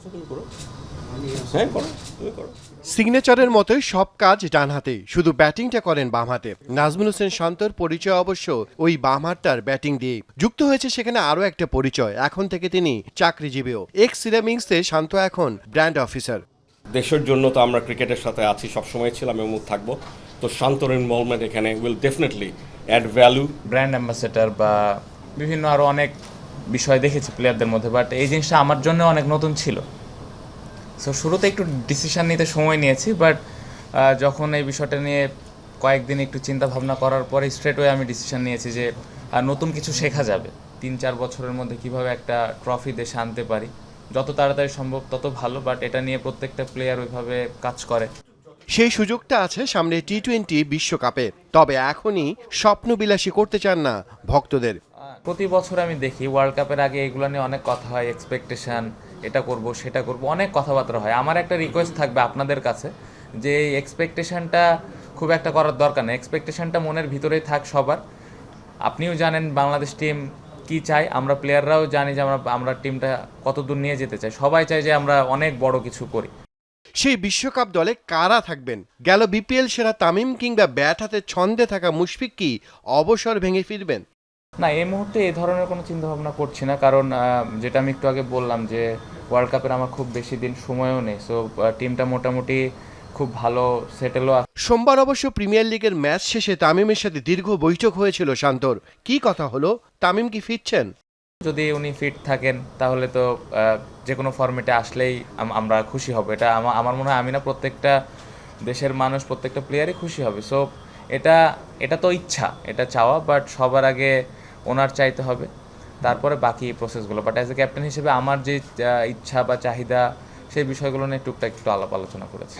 আছে তুমি করো। হ্যাঁ করো তুমি করো। সিগনেচারের মতোই সব কাজ ডান হাতে। শুধু ব্যাটিংটা করেন বাম হাতে। নাজমুল হোসেন শান্তর পরিচয় অবশ্য ওই বাম হাতটার ব্যাটিং দিয়ে। যুক্ত হয়েছে সেখানে আরও একটা পরিচয়। এখন থেকে তিনি চাকরিজীবীও। এক্স সিরামিংসে শান্ত এখন ব্র্যান্ড অফিসার দেশের জন্য তো আমরা ক্রিকেটের সাথে আছি সবসময় ছিলাম এবং থাকব। তো শান্তর ইনভলভমেন্ট এখানে will definitely add value brand ambassador বা বিভিন্ন আরও অনেক বিষয় দেখেছি প্লেয়ারদের মধ্যে বাট এই জিনিসটা আমার জন্য অনেক নতুন ছিল। সো শুরুতে একটু ডিসিশান নিতে সময় নিয়েছি বাট যখন এই বিষয়টা নিয়ে কয়েকদিন একটু চিন্তা ভাবনা করার পরে স্ট্রেট ওয়ে আমি ডিসিশন নিয়েছি যে নতুন কিছু শেখা যাবে। তিন চার বছরের মধ্যে কীভাবে একটা ট্রফি দেশে আনতে পারি। যত তাড়াতাড়ি সম্ভব তত ভালো বাট এটা নিয়ে প্রত্যেকটা প্লেয়ার ওইভাবে কাজ করে। সেই সুযোগটা আছে সামনে টি টোয়েন্টি বিশ্বকাপে। তবে এখনই স্বপ্নবিলাসী করতে চান না ভক্তদের। প্রতি বছর আমি দেখি ওয়ার্ল্ড কাপের আগে এগুলো নিয়ে অনেক কথা হয় এক্সপেকটেশান এটা করব, সেটা করব, অনেক কথাবার্তা হয়। আমার একটা রিকোয়েস্ট থাকবে আপনাদের কাছে যে এই এক্সপেকটেশানটা খুব একটা করার দরকার নেই। এক্সপেকটেশানটা মনের ভিতরেই থাক সবার। আপনিও জানেন বাংলাদেশ টিম কি চাই আমরা প্লেয়াররাও জানি যে আমরা আমরা টিমটা কত দূর নিয়ে যেতে চাই। সবাই চাই যে আমরা অনেক বড় কিছু করি। সেই বিশ্বকাপ দলে কারা থাকবেন? গেল বিপিএল সেরা তামিম কিংবা ব্যাট হাতে ছন্দে থাকা মুশফিক কি অবসর ভেঙে ফিরবেন? না এই মুহূর্তে এই ধরনের কোনো চিন্তা ভাবনা করছি না কারণ যেটা আমি একটু আগে বললাম যে ওয়ার্ল্ড কাপের আমার খুব বেশি দিন সময়ও নেই সো টিমটা মোটামুটি খুব ভালো সেটেলও সোমবার অবশ্য প্রিমিয়ার লিগের ম্যাচ শেষে তামিমের সাথে দীর্ঘ বৈঠক হয়েছিল শান্তর। কি কথা হলো? তামিম কি ফিরছেন? যদি উনি ফিট থাকেন তাহলে তো যে কোনো ফর্মেটে আসলেই আমরা খুশি হব। এটা আমার মনে হয় আমি না প্রত্যেকটা দেশের মানুষ প্রত্যেকটা প্লেয়ারই খুশি হবে। সো এটা এটা তো ইচ্ছা এটা চাওয়া বাট সবার আগে ওনার চাইতে হবে। তারপরে বাকি প্রসেসগুলো বাট অ্যাজ এ ক্যাপ্টেন হিসেবে আমার যে ইচ্ছা বা চাহিদা সেই বিষয়গুলো নিয়ে টুকটাক একটু আলাপ আলোচনা করেছি।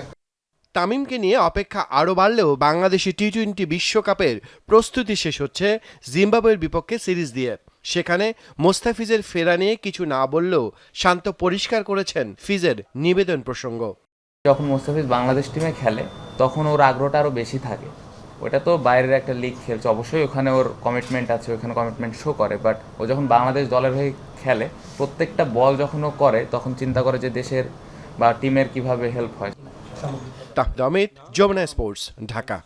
তামিমকে নিয়ে অপেক্ষা আরও বাড়লেও বাংলাদেশি টি টোয়েন্টি বিশ্বকাপের প্রস্তুতি শেষ হচ্ছে জিম্বাবুয়ের বিপক্ষে সিরিজ দিয়ে। সেখানে মোস্তাফিজের ফেরা নিয়ে কিছু না বললেও শান্ত পরিষ্কার করেছেন ফিজের নিবেদন প্রসঙ্গ। যখন মোস্তাফিজ বাংলাদেশ টিমে খেলে তখন ওর আগ্রহটা আরও বেশি থাকে। ওটা তো বাইরের একটা লিগ খেলছে। অবশ্যই ওখানে ওর কমিটমেন্ট আছে, ওখানে কমিটমেন্ট শো করে বাট ও যখন বাংলাদেশ দলের হয়ে খেলে, প্রত্যেকটা বল যখন ও করে, তখন চিন্তা করে যে দেশের বা টিমের কীভাবে হেল্প হয়। যমুনা স্পোর্টস ঢাকা।